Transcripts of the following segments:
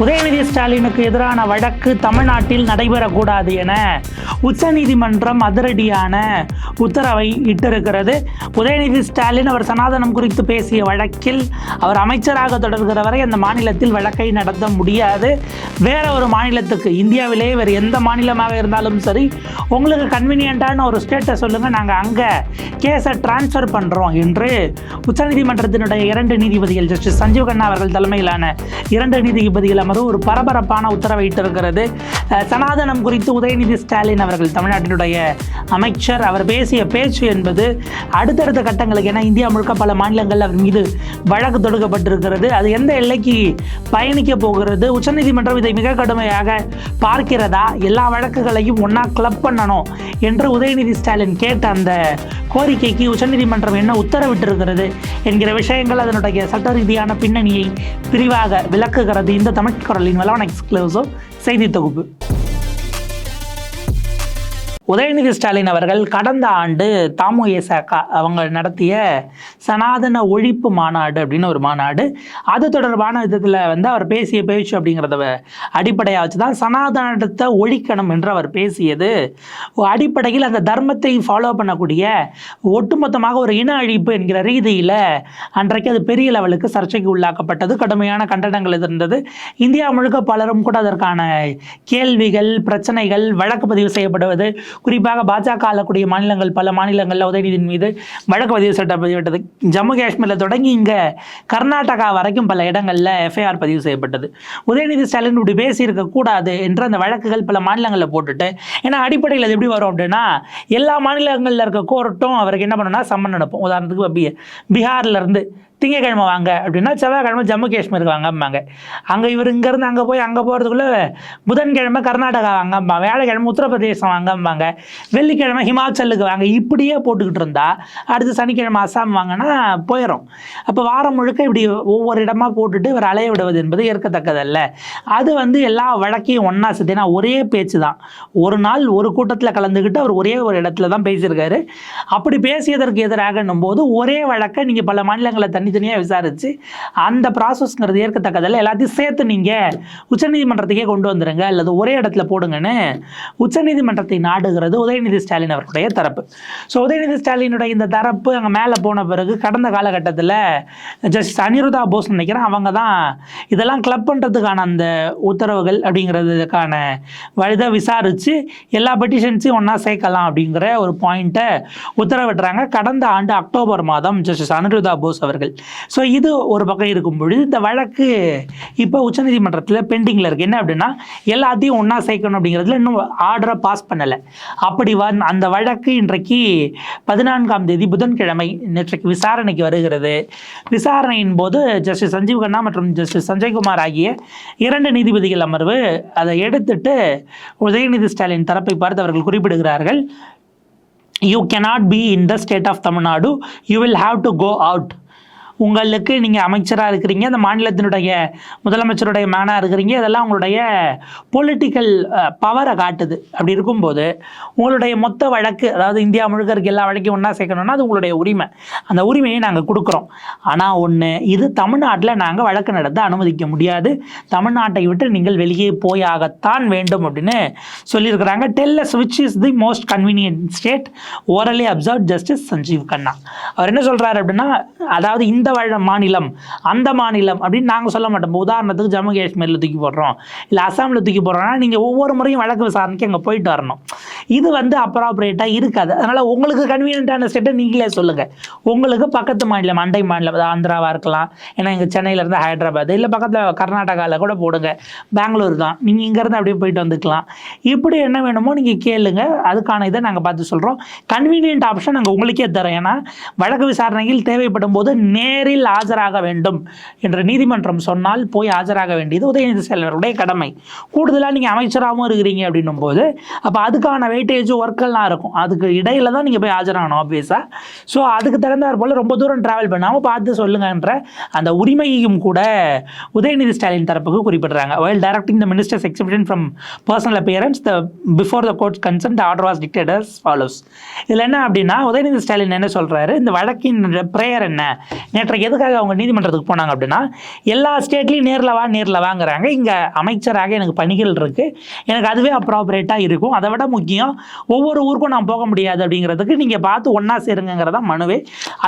உதயநிதி ஸ்டாலினுக்கு எதிரான வழக்கு தமிழ்நாட்டில் நடைபெறக்கூடாது என உச்சநீதிமன்றம் அதிரடியான உத்தரவை இட்டிருக்கிறது. உதயநிதி ஸ்டாலின் அவர் சனாதனம் குறித்து பேசிய வழக்கில் அவர் அமைச்சராக தொடர்கிற வரை அந்த மாநிலத்தில் வழக்கை நடத்த முடியாது. வேற ஒரு மாநிலத்துக்கு இந்தியாவிலே வேறு எந்த மாநிலமாக இருந்தாலும் சரி உங்களுக்கு கன்வீனியண்ட்டான ஒரு ஸ்டேட்டை சொல்லுங்கள் நாங்கள் அங்கே கேஸை டிரான்ஸ்ஃபர் பண்ணுறோம் என்று உச்சநீதிமன்றத்தினுடைய இரண்டு நீதிபதிகள் ஜஸ்டிஸ் சஞ்சீவ் கண்ணா அவர்கள் தலைமையிலான இரண்டு நீதிபதிகள் அமர்வு ஒரு பரபரப்பான உத்தரவிட்டிருக்கிறது சனாதனம் குறித்து உதயநிதி ஸ்டாலின் அவர்கள் தமிழ்நாட்டினுடைய அமைச்சர் அவர் பேசிய பேச்சு என்பது அடுத்தடுத்த கட்டங்களுக்கு ஏன்னா இந்தியா முழுக்க பல மாநிலங்கள் அவர் மீது வழக்கு தொடுக்கப்பட்டிருக்கிறது. அது எந்த எல்லைக்கு பயணிக்க போகிறது? உச்சநீதிமன்றம் இதை மிக கடுமையாக பார்க்கிறதா? எல்லா வழக்குகளையும் ஒன்றா கிளப் பண்ணணும் என்று உதயநிதி ஸ்டாலின் கேட்ட அந்த கோரிக்கைக்கு உச்சநீதிமன்றம் என்ன உத்தரவிட்டிருக்கிறது என்கிற விஷயங்கள் அதனுடைய சட்ட ரீதியான பின்னணியை விரிவாக விளக்குகிறது. இந்த தமிழ் குரலின் வளவன் எக்ஸ்க்ளூசிவ் செய்தி தொகுப்பு உதயநிதி ஸ்டாலின் அவர்கள் கடந்த ஆண்டு தாமுயசக அவங்க நடத்திய சனாதன ஒழிப்பு மாநாடு அப்படின்னு ஒரு மாநாடு. அது தொடர்பான விதத்தில் வந்து அவர் பேசிய பேச்சு அப்படிங்கிறத அடிப்படையாக வச்சு தான் சனாதனத்தை ஒழிக்கணும் என்று அவர் பேசியது. அடிப்படையில் அந்த தர்மத்தை ஃபாலோ பண்ணக்கூடிய ஒட்டுமொத்தமாக ஒரு இன அழிப்பு என்கிற ரீதியில் அன்றைக்கு அது பெரிய லெவலுக்கு சர்ச்சைக்கு உள்ளாக்கப்பட்டது. கடுமையான கண்டனங்கள் இருந்தது இந்தியா முழுக்க பலரும் கூட அதற்கான கேள்விகள் பிரச்சனைகள் வழக்கு பதிவு செய்யப்படுவது குறிப்பாக பாஜக ஆளக்கூடிய மாநிலங்கள் பல மாநிலங்களில் உதயநிதியின் மீது வழக்கு பதிவு செய்யப்பட்டது. ஜம்மு காஷ்மீரில் தொடங்கி இங்கே கர்நாடகா வரைக்கும் பல இடங்களில் எஃப்ஐஆர் பதிவு செய்யப்பட்டது. உதயநிதி ஸ்டாலின் இப்படி பேசியிருக்க கூடாது என்று அந்த வழக்குகள் பல மாநிலங்களில் போட்டுட்டு ஏன்னா அடிப்படையில் அது எப்படி வரும் அப்படின்னா எல்லா மாநிலங்களில் இருக்க கோர்ட்டும் அவருக்கு என்ன பண்ணுன்னா சம்மன் அனுப்பும். உதாரணத்துக்கு பி இருந்து திங்கக்கிழமை வாங்க. அப்படின்னா செவ்வாய்க்கிழமை ஜம்மு காஷ்மீருக்கு வாங்கம்பாங்க. அங்கே இவர் இங்கேருந்து அங்கே போய் அங்கே போகிறதுக்குள்ளே புதன்கிழமை கர்நாடகா வாங்கம்மா வியாழக்கிழமை உத்தரப்பிரதேசம் வாங்கம்பாங்க. வெள்ளிக்கிழமை ஹிமாச்சலுக்கு வாங்க. இப்படியே போட்டுக்கிட்டு இருந்தா அடுத்து சனிக்கிழமை அசாம் வாங்கினா போயிடும் அப்போ வாரம் முழுக்க இப்படி ஒவ்வொரு இடமா போட்டுட்டு இவர் அலைய விடுவது என்பது ஏற்கத்தக்கதல்ல. அது வந்து எல்லா வழக்கையும் ஒன்றா சேர்த்தினா ஒரே பேச்சு தான். ஒரு நாள் ஒரு கூட்டத்தில் கலந்துக்கிட்டு அவர் ஒரே ஒரு இடத்துல தான் பேசியிருக்காரு. அப்படி பேசியதற்கு எதிராகன்னும் போது ஒரே வழக்கை நீங்கள் பல மாநிலங்களை தனித்தனியாக விசாரித்து அந்த ப்ராசஸ்ங்கிறது ஏற்கத்தக்கதில் எல்லாத்தையும் சேர்த்து நீங்கள் உச்சநீதிமன்றத்துக்கே கொண்டு வந்துடுங்க அல்லது ஒரே இடத்துல போடுங்கன்னு உச்சநீதிமன்றத்தை நாடுகிறது உதயநிதி ஸ்டாலின் அவர்களுடைய தரப்பு. ஸோ உதயநிதி ஸ்டாலினுடைய இந்த தரப்பு அங்கே மேலே போன பிறகு கடந்த காலகட்டத்தில் ஜஸ்டிஸ் அனிருதா போஸ் நினைக்கிறேன் அவங்க தான் இதெல்லாம் கிளப் பண்ணுறதுக்கான அந்த உத்தரவுகள் அப்படிங்கிறதுக்கான வழிதை விசாரித்து எல்லா பெட்டிஷன்ஸையும் ஒன்றா சேர்க்கலாம் அப்படிங்கிற ஒரு பாயிண்ட்டை உத்தரவிடுறாங்க. கடந்த ஆண்டு அக்டோபர் மாதம் ஜஸ்டிஸ் அனிருதா போஸ் அவர்கள். ஸோ இது ஒரு பக்கம் இருக்கும் பொழுது இந்த வழக்கு இப்போ உச்சநீதிமன்றத்தில் பெண்டிங்கில் இருக்குது என்ன அப்படின்னா எல்லாத்தையும் ஒன்றா சேர்க்கணும் அப்படிங்கிறதுல இன்னும் ஆர்டரை பாஸ் பண்ணலை. அப்படி வந் அந்த வழக்கு இன்றைக்கு பதினான்காம் தேதி புதன்கிழமை நேற்றைக்கு விசாரணைக்கு வருகிறது. விசாரணையின் போது ஜஸ்டிஸ் சஞ்சீவ் கண்ணா மற்றும் ஜஸ்டிஸ் சஞ்சய்குமார் ஆகிய இரண்டு நீதிபதிகள் அமர்வு அதை எடுத்துட்டு உதயநிதி ஸ்டாலின் தரப்பை பார்த்து அவர்கள் குறிப்பிடுகிறார்கள் you cannot be in the state of Tamil Nadu you will have to go out உங்களுக்கு நீங்கள் அமைச்சராக இருக்கிறீங்க அந்த மாநிலத்தினுடைய முதலமைச்சருடைய மேனாக இருக்கிறீங்க இதெல்லாம் உங்களுடைய பொலிட்டிக்கல் பவரை காட்டுது. அப்படி இருக்கும்போது உங்களுடைய மொத்த வழக்கு அதாவது இந்தியா முழுக்க இருக்க எல்லா வழக்கையும் ஒன்றா சேர்க்கணும்னா அது உங்களுடைய உரிமை. அந்த உரிமையை நாங்கள் கொடுக்குறோம். ஆனால் ஒன்று இது தமிழ்நாட்டில் நாங்கள் வழக்கு நடத்த அனுமதிக்க முடியாது. தமிழ்நாட்டை விட்டு நீங்கள் வெளியே போயாகத்தான் வேண்டும் அப்படின்னு சொல்லியிருக்கிறாங்க. Tells which is the most convenient state orally observe justice Sanjiv Khanna அவர் என்ன சொல்கிறார் அப்படின்னா அதாவது இந்த வழ மாநிலம் அந்த மாநிலம் அப்படின்னு நாங்கள் சொல்ல மாட்டோம். உதாரணத்துக்கு ஜம்மு காஷ்மீரில் தூக்கி போடுறோம். இல்லை அசாமில் தூக்கி போடுறோம்னா நீங்கள் ஒவ்வொரு முறையும் வழக்கு விசாரணைக்கு அங்கே போயிட்டு வரணும். இது வந்து அப்ராப்ரேட்டாக இருக்காது. அதனால் உங்களுக்கு கன்வீனியன்ட்டான ஸ்டேட்டை நீங்களே சொல்லுங்கள் உங்களுக்கு பக்கத்து மாநிலம் அண்டை மாநிலம் அதாவது ஆந்திராவாக இருக்கலாம். ஏன்னா இங்கே சென்னையிலேருந்து ஹைதராபாத் இல்லை பக்கத்தில் கர்நாடகாவில் கூட போடுங்க. பெங்களூர் தான். நீங்கள் இங்கேருந்து அப்படியே போயிட்டு வந்துக்கலாம். இப்படி என்ன வேணுமோ நீங்கள் கேளுங்க. அதுக்கான இதை நாங்கள் பார்த்து சொல்கிறோம் கன்வீனியன்ட் ஆப்ஷன் நாங்கள் உங்களுக்கே தரோம். ஏன்னா வழக்கு விசாரணையில் தேவைப்படும் போது நேரில் ஆஜராக வேண்டும் என்று நீதிமன்றம் சொன்னால் போய் ஆஜராக வேண்டியது உதயநிதி செயலருடைய கடமை. கூடுதலாக நீங்கள் அமைச்சராகவும் இருக்கிறீங்க அப்படின்னும் போது அப்போ அதுக்கான வெயிட்டேஜ் ஒர்க்கெல்லாம் இருக்கும். அதுக்கு இடையில தான் நீங்கள் போய் ஆஜராகணும் ஆப்வியஸாக ஸோ அதுக்கு தகுந்தாற் போல் ரொம்ப தூரம் ட்ராவல் பண்ணாமல் பார்த்து சொல்லுங்கன்ற அந்த உரிமையையும் கூட உதயநிதி ஸ்டாலின் தரப்புக்கு குறிப்பிடுறாங்க. While directing the ministers exhibition from personal appearance the before the court consent the was was dictated follows இதில் என்ன அப்படின்னா உதயநிதி ஸ்டாலின் என்ன சொல்கிறாரு இந்த வழக்கின் ப்ரேயர் என்ன? நேற்றைக்கு எதுக்காக அவங்க நீதிமன்றத்துக்கு போனாங்க அப்படின்னா எல்லா ஸ்டேட்லேயும் நேரில் வா நேரில் வாங்குறாங்க. இங்கே அமைச்சராக எனக்கு பணிகள் இருக்குது எனக்கு அதுவே அப்ராப்ரேட்டாக இருக்கும். அதை விட முக்கியம் ஒவ்வொரு ஊருக்கும் நான் போக முடியாது அப்படிங்கிறதுக்கு நீங்கள் பார்த்து ஒன்றா சேருங்கிறதா மனுவே.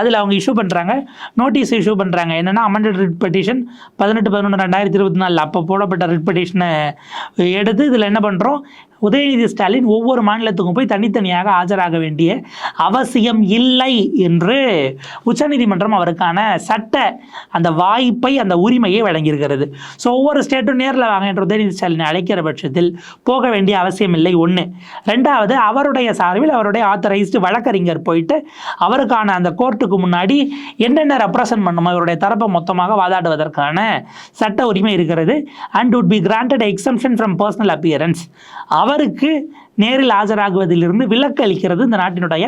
அதில் அவங்க இஷ்யூ பண்ணுறாங்க நோட்டீஸ் இஷ்யூ பண்ணுறாங்க என்னென்னா அமெண்டட் ரிட் பெட்டிஷன் பதினெட்டு பதினொன்று ரெண்டாயிரத்தி இருபத்தி நாலில் அப்போ போடப்பட்ட ரிட் பெட்டிஷனை எடுத்து இதில் என்ன பண்ணுறோம் உதயநிதி ஸ்டாலின் ஒவ்வொரு மாநிலத்துக்கும் போய் தனித்தனியாக ஆஜராக வேண்டிய அவசியம் இல்லை என்று உச்சநீதிமன்றம் அவருக்கான சட்ட அந்த வாய்ப்பை அந்த உரிமையை வழங்கியிருக்கிறது. ஸோ ஒவ்வொரு ஸ்டேட்டும் நேரில் வாங்க என்று உதயநிதி ஸ்டாலின் அழைக்கிற பட்சத்தில் போக வேண்டிய அவசியம் இல்லை. ஒன்று ரெண்டாவது அவருடைய சார்பில் அவருடைய ஆத்தரைஸ்டு வழக்கறிஞர் போயிட்டு அவருக்கான அந்த கோர்ட்டுக்கு முன்னாடி என்னென்ன ரெப்ரசன்ட் பண்ணுமோ இவருடைய தரப்பை மொத்தமாக வாதாடுவதற்கான சட்ட உரிமை இருக்கிறது. And would be granted exemption from personal appearance appearance. அவருக்கு நேரில் ஆஜராகுவதிலிருந்து விலக்கு அளிக்கிறது இந்த நாட்டினுடைய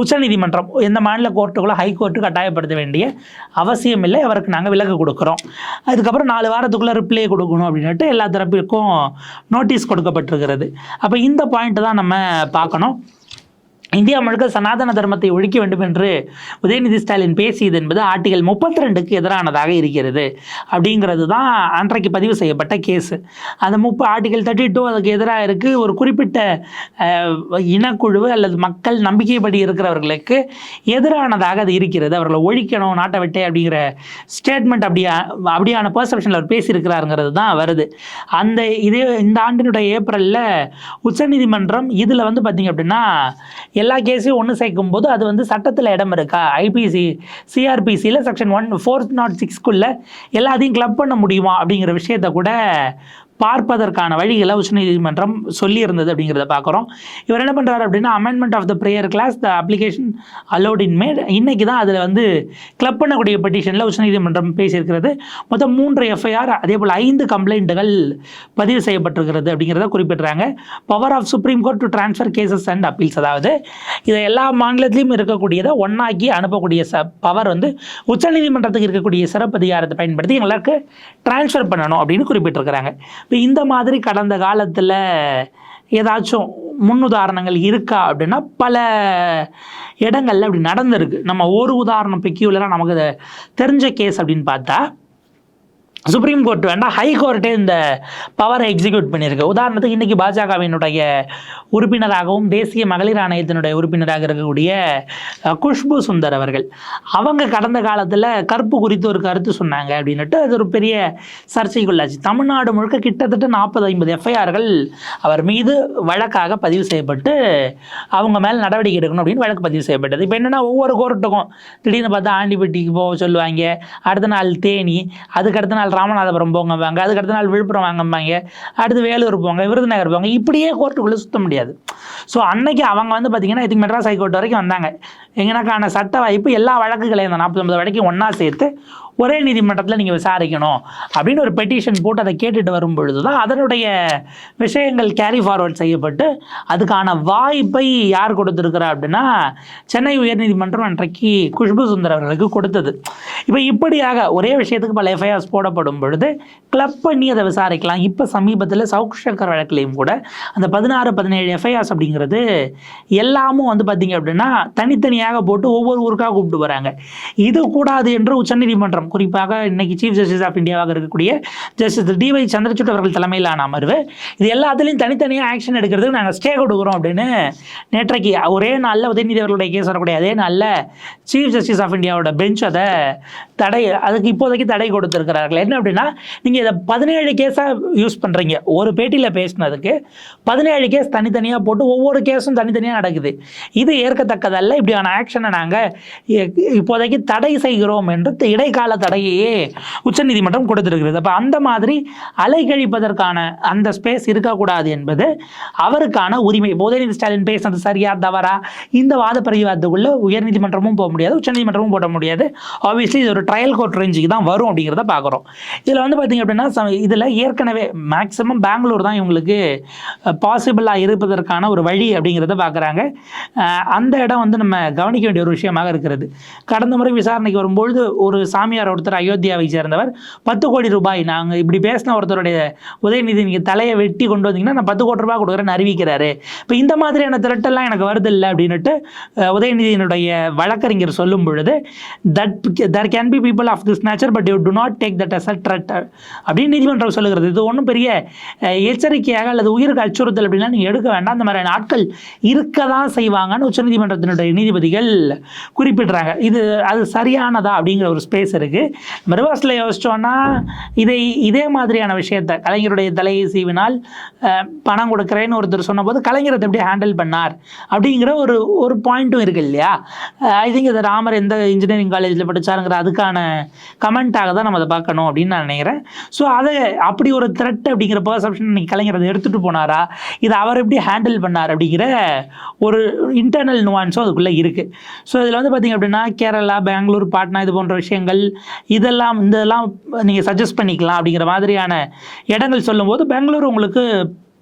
உச்சநீதிமன்றம். எந்த மாநில கோர்ட்டுகளோ ஹைகோர்ட்டு கட்டாயப்படுத்த வேண்டிய அவசியம் இல்லை அவருக்கு நாங்கள் விலக்கு கொடுக்குறோம். அதுக்கப்புறம் நாலு வாரத்துக்குள்ளே ரிப்ளை கொடுக்கணும் அப்படின்ட்டு எல்லா தரப்பிற்கும் நோட்டீஸ் கொடுக்கப்பட்டிருக்கிறது. அப்போ இந்த பாயிண்ட் தான் நம்ம பார்க்கணும். இந்தியா முழுக்க சனாதன தர்மத்தை ஒழிக்க வேண்டும் என்று உதயநிதி ஸ்டாலின் பேசியது என்பது ஆர்டிகல் முப்பத்தி ரெண்டுக்கு எதிரானதாக இருக்கிறது அப்படிங்கிறது தான் அன்றைக்கு பதிவு செய்யப்பட்ட கேஸு. அந்த முப்ப ஆர்டிகல் தேர்ட்டி டூ அதுக்கு எதிராக இருக்குது ஒரு குறிப்பிட்ட இனக்குழு அல்லது மக்கள் நம்பிக்கைப்படி இருக்கிறவர்களுக்கு எதிரானதாக அது இருக்கிறது. அவர்களை ஒழிக்கணும் நாட்டை விட்டே அப்படிங்கிற ஸ்டேட்மெண்ட் அப்படியா அப்படியான பர்செப்ஷனில் அவர் பேசியிருக்கிறாருங்கிறது தான் வருது. அந்த இதே இந்த ஆண்டினுடைய ஏப்ரலில் உச்சநீதிமன்றம் இதில் வந்து பார்த்திங்க அப்படின்னா எல்லா கேஸையும் ஒன்று சேர்க்கும் போது அது வந்து சட்டத்தில் இடம் இருக்கா? ஐபிசி சிஆர்பிசியில் செக்ஷன் ஒன் ஃபோர் நாட் சிக்ஸ்க்குள்ளே எல்லாத்தையும் கிளப் பண்ண முடியுமா அப்படிங்கிற விஷயத்த கூட பார்ப்பதற்கான வழிகளை உச்சநீதிமன்றம் சொல்லியிருந்தது அப்படிங்கிறத பார்க்குறோம். இவர் என்ன பண்ணுறாரு அப்படின்னா amendment of the prayer clause the application allowed in made இன்றைக்கி தான் அதில் வந்து கிளப் பண்ணக்கூடிய பெட்டிஷனில் உச்சநீதிமன்றம் பேசியிருக்கிறது. மொத்தம் மூன்று எஃப்ஐஆர் அதே போல் ஐந்து கம்ப்ளைண்ட்டுகள் பதிவு செய்யப்பட்டிருக்கிறது அப்படிங்கிறத குறிப்பிட்றாங்க. Power of supreme court to transfer cases and appeals அதாவது இதை எல்லா மாநிலத்திலையும் இருக்கக்கூடியதை ஒன்றாக்கி அனுப்பக்கூடிய ச பவர் வந்து உச்சநீதிமன்றத்துக்கு இருக்கக்கூடிய சிறப்பு அதிகாரத்தை பயன்படுத்தி எங்களுக்கு ட்ரான்ஸ்ஃபர் பண்ணணும் அப்படின்னு குறிப்பிட்டிருக்கிறாங்க. இப்போ இந்த மாதிரி கடந்த காலத்தில் ஏதாச்சும் முன்னுதாரணங்கள் இருக்கா அப்படின்னா பல இடங்களில் அப்படி நடந்திருக்கு. நம்ம ஒரு உதாரணம் பெக்கியூலராக நமக்கு தெரிஞ்ச கேஸ் அப்படின்னு பார்த்தா சுப்ரீம் கோர்ட் வேண்டாம் ஹை கோர்ட்டே இந்த பவரை எக்ஸிக்யூட் பண்ணியிருக்கு. உதாரணத்துக்கு இன்றைக்கி பாஜகவினுடைய உறுப்பினராகவும் தேசிய மகளிர் ஆணையத்தினுடைய உறுப்பினராக இருக்கக்கூடிய குஷ்பு சுந்தர் அவர்கள். அவங்க கடந்த காலத்தில் கற்பு குறித்து ஒரு கருத்து சொன்னாங்க அப்படின்னுட்டு அது ஒரு பெரிய சர்ச்சைக்குள்ளாச்சு. தமிழ்நாடு முழுக்க கிட்டத்தட்ட நாற்பது ஐம்பது எஃப்ஐஆர்கள் அவர் மீது வழக்காக பதிவு செய்யப்பட்டு அவங்க மேலே நடவடிக்கை எடுக்கணும் அப்படின்னு வழக்கு பதிவு செய்யப்பட்டது. இப்போ என்னென்னா ஒவ்வொரு கோர்ட்டுக்கும் திடீர்னு பார்த்தா ஆண்டிப்பட்டிக்கு போக சொல்லுவாங்க அடுத்த நாள் தேனி அதுக்கு அடுத்த நாள் ராமநாதபுரம் போங்கம்பாங்க. அதுக்கு அடுத்த நாள் விழுப்புரம் வாங்கம்பாங்க. அடுத்து வேலூர் போங்க விருதுநகர் போங்க. இப்படியே கோர்ட்டுக்குள்ளே சுத்த முடியாது. ஸோ அன்னைக்கு அவங்க வந்து பார்த்தீங்கன்னா இதுக்கு மெட்ராஸ் ஹைகோர்ட் வரைக்கும் வந்தாங்க. எங்கனக்கான சட்ட வாய்ப்பு எல்லா வழக்குகளையும் அந்த நாற்பத்தொம்பது வரைக்கும் ஒன்றா சேர்த்து ஒரே நீதிமன்றத்தில் நீங்கள் விசாரிக்கணும் அப்படின்னு ஒரு பெட்டிஷன் போட்டு அதை கேட்டுட்டு வரும் பொழுது தான் அதனுடைய விஷயங்கள் கேரி ஃபார்வர்ட் செய்யப்பட்டு அதுக்கான வாய்ப்பை யார் கொடுத்துருக்குறா அப்படின்னா சென்னை உயர்நீதிமன்றம் அன்றைக்கு குஷ்பு சுந்தர் அவர்களுக்கு கொடுத்தது. இப்போ இப்படியாக ஒரே விஷயத்துக்கு பல எஃப்ஐஆர்ஸ் போடப்படும் பொழுது கிளப் பண்ணி அதை விசாரிக்கலாம். இப்போ சமீபத்தில் சவுக் சங்கர் வழக்குலையும் கூட அந்த பதினாறு பதினேழு எஃப்ஐஆர்ஸ் அப்படிங்கிறது எல்லாமும் வந்து பார்த்தீங்க அப்படின்னா தனித்தனியாக தனித்தனியாக போட்டு ஒவ்வொரு ஊருக்காக கூப்பிட்டு வராங்க. இது கூடாது என்று உச்சநீதிமன்றம் குறிப்பாக இன்னைக்கு சீஃப் ஜஸ்டிஸ் ஆஃப் இந்தியாவாக இருக்கக்கூடிய ஜஸ்டிஸ் டிஒய் சந்திரசூட் அவர்கள் தலைமையிலான அமர்வு. இது எல்லாத்துலேயும் தனித்தனியாக ஆக்ஷன் எடுக்கிறதுக்கு நாங்கள் ஸ்டே கொடுக்குறோம் அப்படின்னு நேற்றைக்கு ஒரே நாளில் உதயநிதி அவர்களுடைய கேஸ் வரக்கூடிய அதே நாளில் சீஃப் ஜஸ்டிஸ் ஆஃப் இந்தியாவோட பெஞ்ச் அதை தடை அதுக்கு இப்போதைக்கு தடை கொடுத்துருக்கிறார்கள். என்ன அப்படின்னா நீங்கள் இதை பதினேழு கேஸாக யூஸ் பண்ணுறீங்க ஒரு பேட்டியில் பேசினதுக்கு பதினேழு கேஸ் தனித்தனியாக போட்டு ஒவ்வொரு கேஸும் தனித்தனியாக நடக்குது. இது ஏற்கத்தக்கதல்ல. இப்படியான ஆக்ஷனை நாங்கள் இப்போதைக்கு தடை செய்கிறோம் என்று இடைக்கால தடையையே உச்சநீதிமன்றம் கொடுத்துருக்கிறது. அப்போ அந்த மாதிரி அலைகழிப்பதற்கான அந்த ஸ்பேஸ் இருக்கக்கூடாது என்பது அவருக்கான உரிமை. உதயநிதி ஸ்டாலின் பேசினது சரியா தவறா? இந்த வாத பரிவாதத்துக்குள்ள உயர்நீதிமன்றமும் போக முடியாது உச்சநீதிமன்றமும் போட முடியாது. ஆப்வியஸ்லி இது ஒரு ட்ரையல் கோர்ட் ரேஞ்சுக்கு தான் வரும் அப்படிங்கிறத பார்க்குறோம் இதில் வந்து பார்த்திங்க அப்படின்னா இதில் ஏற்கனவே மேக்ஸிமம் பெங்களூர் தான் இவங்களுக்கு பாசிபிளாக இருப்பதற்கான ஒரு வழி அப்படிங்கிறத பார்க்குறாங்க அந்த இடம் வந்து நம்ம கவனிக்க வேண்டிய ஒரு விஷயமாக இருக்கிறது. கடந்த முறை விசாரணைக்கு வரும்பொழுது ஒரு சாமியார் ஒருத்தர் அயோத்தியாவை சேர்ந்தவர். பத்து கோடி ரூபாய் நாங்கள் இப்படி பேசின ஒருத்தருடைய உதயநிதி நீங்கள் தலையை வெட்டி கொண்டு வந்தீங்கன்னா நான் பத்து கோடி ரூபாய் கொடுக்குறேன்னு அறிவிக்கிறாரு. இப்போ இந்த மாதிரியான திரட்டெல்லாம் எனக்கு வருது இல்லை அப்படின்னுட்டு உதயநிதியினுடைய வழக்கறிஞர் சொல்லும் பொழுது that there can be people of this nature but you to not take that as a threat அப்படின்னு நீதிமன்றம் சொல்லுகிறது. இது ஒன்றும் பெரிய எச்சரிக்கையாக அல்லது உயிருக்கு அச்சுறுத்தல் அப்படின்னா நீங்கள் எடுக்க வேண்டாம். அந்த மாதிரியான ஆட்கள் இருக்க தான் செய்வாங்கன்னு உச்சநீதிமன்றத்தினுடைய நீதிபதிகள் குறிப்பிடுறாங்க. இது அது சரியானதா அப்படிங்கிற ஒரு ஸ்பேஸ் இருக்குது நம்ம ரிவர்ஸில் இதை இதே மாதிரியான விஷயத்தை கலைஞருடைய தலையை சீவினால் பணம் கொடுக்குறேன்னு ஒருத்தர் சொன்னபோது கலைஞர் அதை எப்படி ஹேண்டில் பண்ணார். அப்படிங்கிற ஒரு ஒரு பாயிண்ட்டும் இருக்குது இல்லையா? ஐ திங்க் இது ராமர் எந்த இன்ஜினியரிங் காலேஜில் படித்தாருங்கிற அதுக்கான கமெண்ட்டாக தான் நம்ம அதை பார்க்கணும் அப்படின்னு நான் நினைக்கிறேன். ஸோ அதை அப்படி ஒரு த்ரெட் அப்படிங்கிற பர்செப்ஷன் இன்னைக்கு கலைஞர் அதை எடுத்துகிட்டு போனாரா? இதை அவர் எப்படி ஹேண்டில் பண்ணார் அப்படிங்கிற ஒரு இன்டர்னல் நுவான்ஸும் அதுக்குள்ளே இருக்குது ஸோ இதில் வந்து பார்த்திங்க அப்படின்னா கேரளா பெங்களூர் பாட்னா இது போன்ற விஷயங்கள் இதெல்லாம் இதெல்லாம் நீங்கள் சஜஸ்ட் பண்ணிக்கலாம் அப்படிங்கிற மாதிரியான இடங்கள் சொல்லும்போது பெங்களூர் உங்களுக்கு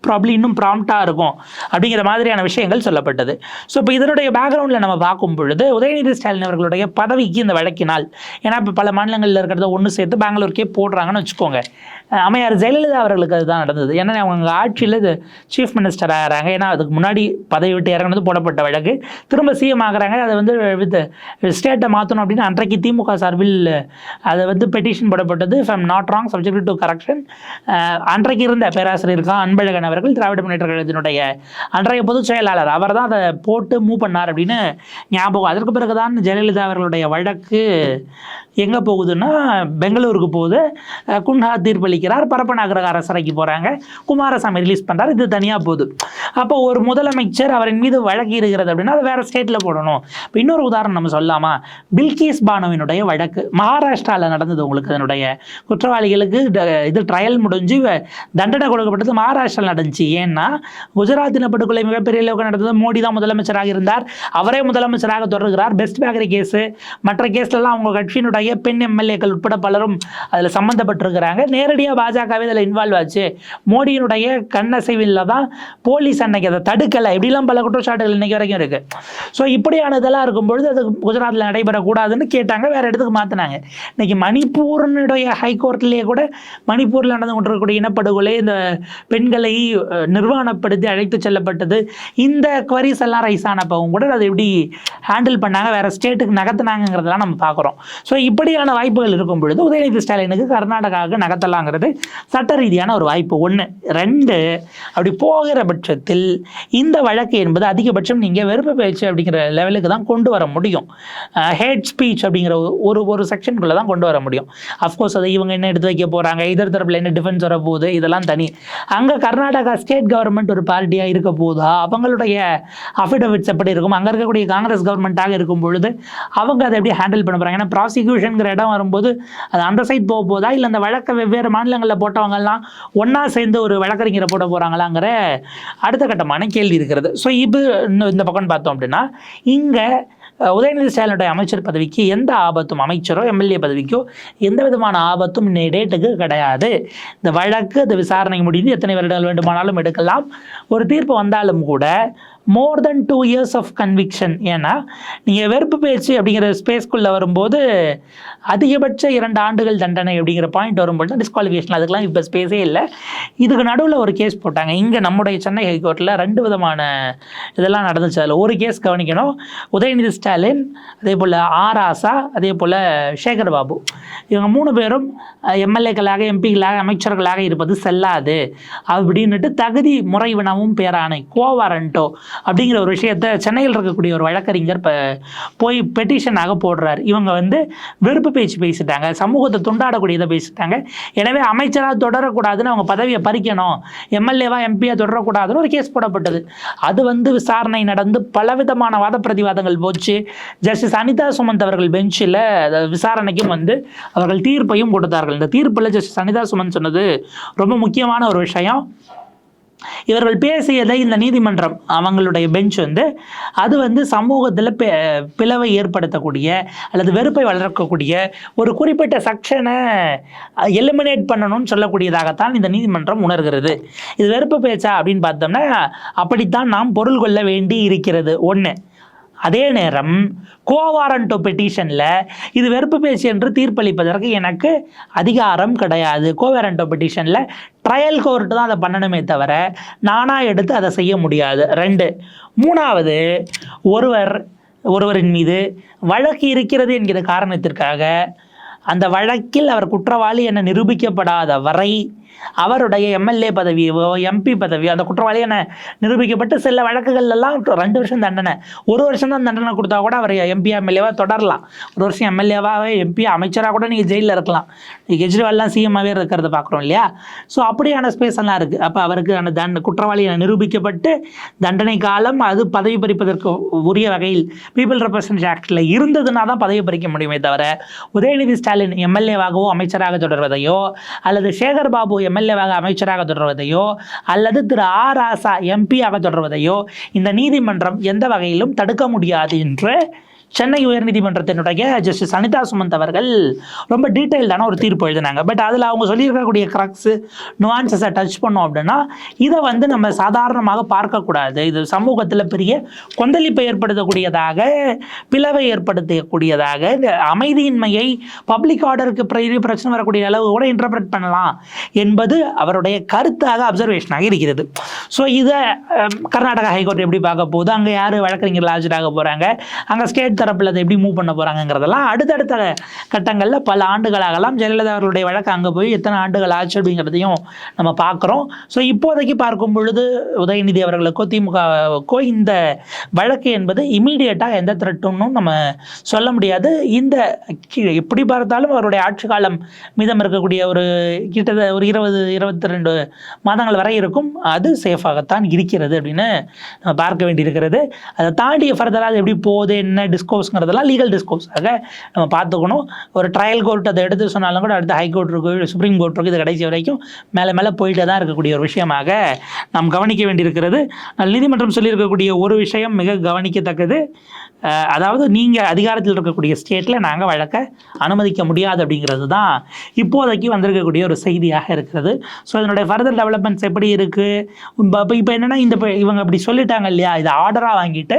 ப்ராப்ளி இன்னும் ப்ராம்ப்டாக இருக்கும் அப்படிங்கிற மாதிரியான விஷயங்கள் சொல்லப்பட்டது. ஸோ இப்போ இதனுடைய பேக்ரவுண்டில் நம்ம பார்க்கும் பொழுது உதயநிதி ஸ்டாலின் அவர்களுடைய பதவிக்கு இந்த வழக்கினால் ஏன்னா இப்போ பல மாநிலங்களில் இருக்கிறத ஒன்று சேர்த்து பெங்களூருக்கே போடுறாங்கன்னு வச்சுக்கோங்க. அம்மையார் ஜெயலலிதா அவர்களுக்கு அதுதான் நடந்தது. ஏன்னா அவங்க ஆட்சியில் இது சீஃப் மினிஸ்டர் ஆகிறாங்க. ஏன்னா அதுக்கு முன்னாடி பதவி விட்டு இறங்குனது போடப்பட்ட வழக்கு. திரும்ப சிஎம் ஆகிறாங்க. அதை வந்து வித் ஸ்டேட்டை மாற்றணும் அப்படின்னு அன்றைக்கு திமுக சார்பில் அதை வந்து பெட்டிஷன் போடப்பட்டது. From not wrong subject to correction அன்றைக்கு இருந்த பேராசிரியர் கா அன்பழகன் அவர்கள் திராவிட முன்னேற்ற கழகத்தினுடைய அன்றைய பொதுச் செயலாளர். அவர் தான் அதை போட்டு மூவ் பண்ணார் அப்படின்னு ஞாபகம். அதற்கு பிறகு தான் ஜெயலலிதா அவர்களுடைய வழக்கு எங்கே போகுதுன்னா பெங்களூருக்கு போகுது. குன்ஹா தீர்ப்பளிக்கிறார். பரப்பநாகரக அரசரைக்கு போகிறாங்க குமாரசாமி ரிலீஸ் பண்ணுறார் இது தனியாக போகுது. அப்போ ஒரு முதலமைச்சர் அவரின் மீது வழக்கு இருக்கிறது அப்படின்னா அது வேறு ஸ்டேட்டில் போடணும். இப்போ இன்னொரு உதாரணம் நம்ம சொல்லலாமா? பில்கிஸ் பானுவினுடைய வழக்கு. மகாராஷ்டிராவில் நடந்தது உங்களுக்கு அதனுடைய குற்றவாளிகளுக்கு இது ட்ரையல் முடிஞ்சு வ- தண்டனை கொடுக்கப்பட்டது மகாராஷ்டிராவில் நடந்துச்சு. ஏன்னா குஜராத் படுகொலை மிகப்பெரிய அளவுக்கு நடந்தது மோடி தான் முதலமைச்சராக இருந்தார். அவரே முதலமைச்சராக தொடர்கிறார். பெஸ்ட் பேக்கரி கேஸு மற்ற கேஸ்லலாம் அவங்க கட்சியினுடைய பெண் எம்எல்ஏக்கள் உட்பட பலரும் அதில் சம்மந்தப்பட்டிருக்கிறாங்க. நேரடியாக பாஜகவே இதில் இன்வால்வ் ஆச்சு. மோடியினுடைய கண்ணசைவில் தான் போலீஸ் அன்னைக்கு அதை தடுக்கலை. இப்படிலாம் பல குற்றச்சாட்டுகள் இன்னைக்கு வரைக்கும் இருக்குது ஸோ இப்படியான இதெல்லாம் இருக்கும்பொழுது அது குஜராத்தில் நடைபெறக்கூடாதுன்னு கேட்டாங்க. வேற இடத்துக்கு மாற்றினாங்க இன்னைக்கு மணிப்பூரினுடைய ஹைகோர்ட்லேயே கூட மணிப்பூரில் நடந்து கொண்டிருக்கக்கூடிய இனப்படுகொலை இந்த பெண்களை நிர்வாணப்படுத்தி அழைத்து செல்லப்பட்டது. இந்த குவரிஸ் எல்லாம் ரைஸ் ஆனப்பவும் கூட அதை எப்படி ஹேண்டில் பண்ணாங்க வேற ஸ்டேட்டுக்கு நகர்த்தினாங்கிறதெல்லாம் நம்ம பார்க்குறோம். ஸோ இப்படியான வாய்ப்புகள் இருக்கும் பொழுது உதயநிதி ஸ்டாலினுக்கு கர்நாடகாவுக்கு நகர்த்தலாங்கிறது சட்ட ரீதியான ஒரு வாய்ப்பு. ஒன்று ரெண்டு அப்படி போகிற பட்சத்தில் இந்த வழக்கு என்பது அதிகபட்சம் நீங்கள் வெறுப்பு பேச்சு அப்படிங்கிற லெவலுக்கு தான் கொண்டு வர முடியும். ஹேட் ஸ்பீச் அப்படிங்கிற ஒரு- ஒரு ஒரு செக்ஷனுக்குள்ளே தான் கொண்டு வர முடியும். அஃப்கோர்ஸ் அதை இவங்க என்ன எடுத்து வைக்க போகிறாங்க இதர் தரப்பில் என்ன டிஃபென்ஸ் வரப்போகுது? இதெல்லாம் தனி. அங்கே கர்நாடகா ஸ்டேட் கவர்மெண்ட் ஒரு பார்ட்டியாக இருக்க போதா அவங்களுடைய அஃபிடவிட்ஸ் எப்படி இருக்கும்? அங்கே இருக்கக்கூடிய காங்கிரஸ் கவர்மெண்ட்டாக இருக்கும் பொழுது அவங்க அதை எப்படி ஹேண்டில் பண்ண போகிறாங்க ஏன்னா கார்பரேஷனுங்கிற இடம் வரும்போது அது அந்த சைட் போக போதா? இல்லை அந்த வழக்கை வெவ்வேறு மாநிலங்களில் போட்டவங்கலாம் ஒன்றா சேர்ந்து ஒரு வழக்கறிஞரை போட போகிறாங்களாங்கிற அடுத்த கட்டமான கேள்வி இருக்கிறது. ஸோ இப்போ இன்னும் இந்த பக்கம் பார்த்தோம் அப்படின்னா இங்கே உதயநிதி ஸ்டாலினுடைய அமைச்சர் பதவிக்கு எந்த ஆபத்தும் அமைச்சரோ எம்எல்ஏ பதவிக்கோ எந்த விதமான ஆபத்தும் இன்னைய டேட்டுக்கு கிடையாது. இந்த வழக்கு அந்த விசாரணை முடிந்து எத்தனை வருடங்கள் வேண்டுமானாலும் எடுக்கலாம். ஒரு தீர்ப்பு வந்தாலும் கூட more than two years of conviction ஏன்னா நீங்கள் வெறுப்பு பேச்சு அப்படிங்கிற ஸ்பேஸ்க்குள்ளே வரும்போது அதிகபட்ச இரண்டு ஆண்டுகள் தண்டனை அப்படிங்கிற பாயிண்ட் வரும்போது டிஸ்குவாலிஃபிகேஷன் அதுக்கெல்லாம் இப்போ ஸ்பேஸே இல்லை. இதுக்கு நடுவில் ஒரு கேஸ் போட்டாங்க. இங்கே நம்முடைய சென்னை ஹைகோர்ட்டில் ரெண்டு விதமான இதெல்லாம் நடந்துச்சு. அதில் ஒரு கேஸ் கவனிக்கணும். உதயநிதி ஸ்டாலின் அதே போல் ஆர் ஆசா அதே போல் சேகர் பாபு. இவங்க மூணு பேரும் எம்எல்ஏக்களாக எம்பிக்களாக அமைச்சர்களாக இருப்பது செல்லாது. அப்படின்னுட்டு தகுதி முறைவினவும் பேரானை பேராணை கோவாரண்டோ அப்படிங்கிற ஒரு விஷயத்த சென்னையில் இருக்கக்கூடிய ஒரு வழக்கறிஞர் இப்போ போய் பெட்டிஷனாக போடுறாரு. இவங்க வந்து வெறுப்பு பேச்சு பேசிட்டாங்க சமூகத்தை துண்டாடக்கூடியதை பேசிட்டாங்க. எனவே அமைச்சராக தொடரக்கூடாதுன்னு அவங்க பதவியை பறிக்கணும் எம்எல்ஏவா எம்பியாக தொடரக்கூடாதுன்னு ஒரு கேஸ் போடப்பட்டது. அது வந்து விசாரணை நடந்து பலவிதமான வாத பிரதிவாதங்கள் போச்சு. ஜஸ்டிஸ் அனிதா சுமந்த் அவர்கள் பெஞ்சில் விசாரணைக்கும் வந்து அவர்கள் தீர்ப்பையும் கொடுத்தார்கள். இந்த தீர்ப்பில் ஜஸ்டிஸ் அனிதா சுமந்த் சொன்னது ரொம்ப முக்கியமான ஒரு விஷயம். இவர்கள் பேசியதை இந்த நீதிமன்றம் அவங்களுடைய பெஞ்ச் வந்து அது வந்து சமூகத்தில் பிளவை ஏற்படுத்தக்கூடிய அல்லது வெறுப்பை வளர்க்கக்கூடிய ஒரு குறிப்பிட்ட செக்ஷனை எலிமினேட் பண்ணணும்னு சொல்லக்கூடியதாகத்தான் இந்த நீதிமன்றம் உணர்கிறது. இது வெறுப்பு பேச்சா அப்படின்னு பார்த்தோம்னா அப்படித்தான் நாம் பொருள் கொள்ள வேண்டி இருக்கிறது ஒன்று அதே நேரம் கோவாரண்டோ பெட்டிஷனில் இது வெறுப்பு பேச்சு என்று தீர்ப்பளிப்பதற்கு எனக்கு அதிகாரம் கிடையாது. கோவாரண்டோ பெட்டிஷனில் ட்ரையல் கோர்ட்டு தான் அதை பண்ணணுமே தவிர நானாக எடுத்து அதை செய்ய முடியாது. ரெண்டு. மூணாவது ஒருவர் ஒருவரின் மீது வழக்கு இருக்கிறது என்கிற காரணத்திற்காக அந்த வழக்கில் அவர் குற்றவாளி என நிரூபிக்கப்படாத வரை அவருடைய எம்எல்ஏ பதவியோ எம்பி பதவியோ அந்த குற்றவாளி என நிரூபிக்கப்பட்டு சில வழக்குகள்லாம் ரெண்டு வருஷம் தண்டனை. ஒரு வருஷம் தான் தண்டனை கொடுத்தா கூட அவர் எம்பி எம்எல்ஏவாக தொடரலாம். ஒரு வருஷம் எம்எல்ஏவாகவே எம்பி அமைச்சராக கூட நீங்கள் ஜெயிலில் இருக்கலாம். கெஜ்ரிவால்லாம் சிஎம்மாகவே இருக்கிறத பார்க்குறோம் இல்லையா? ஸோ அப்படியான ஸ்பேஸ் எல்லாம் இருக்குது அப்போ அவருக்கு அந்த தண்ட குற்றவாளி என நிரூபிக்கப்பட்டு தண்டனை காலம் அது பதவி பறிப்பதற்கு உரிய வகையில் பீப்புள் ரெப்ரசன்ட் ஆக்டில் இருந்ததுன்னா தான் பதவி பறிக்க முடியுமே தவிர உதயநிதி ஸ்டாலின் எம்எல்ஏவாகவோ அமைச்சராக தொடர்வதையோ அல்லது சேகர் பாபு எம்எல்ஏவாக அமைச்சராக தொடர்வதையோ அல்லது திரு ஆ. ராசா எம்பியாக தொடர்வதையோ இந்த நீதிமன்றம் எந்த வகையிலும் தடுக்க முடியாது என்று சென்னை உயர்நீதிமன்றத்தினுடைய ஜஸ்டிஸ் அனிதா சுமந்த் அவர்கள் ரொம்ப டீட்டெயில்டான ஒரு தீர்ப்பு எழுதினாங்க. பட் அதில் அவங்க சொல்லியிருக்கக்கூடிய க்ரக்ஸு நுவான்சஸை டச் பண்ணோம் அப்படின்னா இதை வந்து நம்ம சாதாரணமாக பார்க்கக்கூடாது. இது சமூகத்தில் பெரிய கொந்தளிப்பை ஏற்படுத்தக்கூடியதாக பிளவை ஏற்படுத்தக்கூடியதாக இந்த அமைதியின்மையை பப்ளிக் ஆர்டருக்கு பெரிய பிரச்சனை வரக்கூடிய அளவு கூட இன்டர்பிரட் பண்ணலாம் என்பது அவருடைய கருத்தாக அப்சர்வேஷனாக இருக்கிறது. ஸோ இதை கர்நாடகா ஹைகோர்ட் எப்படி பார்க்க போகுது? அங்கே யார் வழக்கறிஞர்கள் ஆஜராக போகிறாங்க அங்கே ஸ்டேட் தரப்பில் அதை எப்படி மூவ் பண்ண போகிறாங்கிறதெல்லாம் அடுத்தடுத்த கட்டங்களில் பல ஆண்டுகளாகலாம் ஜெயலலிதா அவர்களுடைய வழக்கு அங்கே போய் எத்தனை ஆண்டுகள் ஆச்சு அப்படிங்கிறதையும் நம்ம பார்க்குறோம். ஸோ இப்போதைக்கு பார்க்கும் பொழுது உதயநிதி அவர்களுக்கோ திமுகவுக்கோ இந்த வழக்கு என்பது இமீடியட்டாக எந்த த்ரெட்டுன்னு நம்ம சொல்ல முடியாது. இந்த எப்படி பார்த்தாலும் அவருடைய ஆட்சி காலம் மீதம் இருக்கக்கூடிய ஒரு கிட்டத்தட்ட ஒரு இருபது இருபத்தி ரெண்டு மாதங்கள் வரை இருக்கும். அது சேஃபாகத்தான் இருக்கிறது அப்படின்னு நம்ம பார்க்க வேண்டியிருக்கிறது. அதை தாண்டி ஃபர்தராக எப்படி போகுது என்ன டிஸ்கோர்ஸ்ங்கிறதெல்லாம் லீகல் டிஸ்கோர்ஸாக நம்ம பார்த்துக்கணும். ஒரு ட்ரையல் கோர்ட் அதை எடுத்து சொன்னாலும் கூட அடுத்து ஹைகோர்ட் இருக்கு சுப்ரீம் கோர்ட் இருக்குது இது கடைசி வரைக்கும் மேலே மேலே போயிட்டே தான் இருக்கக்கூடிய ஒரு விஷயமாக நாம் கவனிக்க வேண்டியிருக்கிறது. நீதிமன்றம் சொல்லியிருக்கக்கூடிய ஒரு விஷயம் மிக கவனிக்கத்தக்கது. அதாவது நீங்கள் அதிகாரத்தில் இருக்கக்கூடிய ஸ்டேட்டில் நாங்கள் வழக்க அனுமதிக்க முடியாது அப்படிங்கிறது தான் இப்போதைக்கு வந்திருக்கக்கூடிய ஒரு செய்தியாக இருக்கிறது. ஸோ இதனுடைய ஃபர்தர் டெவலப்மெண்ட்ஸ் எப்படி இருக்குது இப்போ இப்போ என்னென்னா இந்த இவங்க அப்படி சொல்லிட்டாங்க இல்லையா? இதை ஆர்டராக வாங்கிட்டு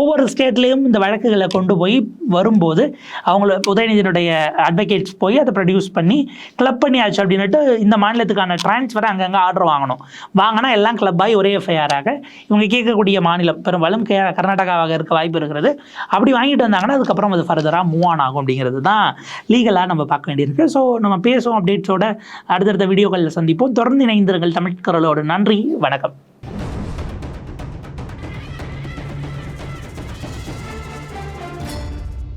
ஒவ்வொரு ஸ்டேட்லேயும் இந்த வழக்குகளை கொண்டு போய் வரும்போது அவங்கள உதயநிதியினுடைய அட்வொகேட்ஸ் போய் அதை ப்ரொடியூஸ் பண்ணி கிளப் பண்ணியாச்சு அப்படின்னுட்டு இந்த மாநிலத்துக்கான டிரான்ஸ்ஃபரை அங்கங்கே ஆர்டர் வாங்கணும். வாங்கினா எல்லாம் கிளப் ஆகி ஒரே எஃப்ஐஆராக இவங்க கேட்கக்கூடிய மாநிலம் பெரும்பாலும் கே கர்நாடகாவாக இருக்க வாய்ப்பு இருக்கிறது. அப்படி வாங்கிட்டு வந்தாங்கன்னா அதுக்கப்புறம் அது ஃபர்தராக மூவ் ஆன் ஆகும் அப்படிங்கிறது தான் லீகலாக நம்ம பார்க்க வேண்டியிருக்கு ஸோ நம்ம பேசுவோம் அப்டேட்ஸோட அடுத்தடுத்த வீடியோக்களில் சந்திப்போம். தொடர்ந்து இணைந்திருங்கள் தமிழ்கரலோட நன்றி வணக்கம்.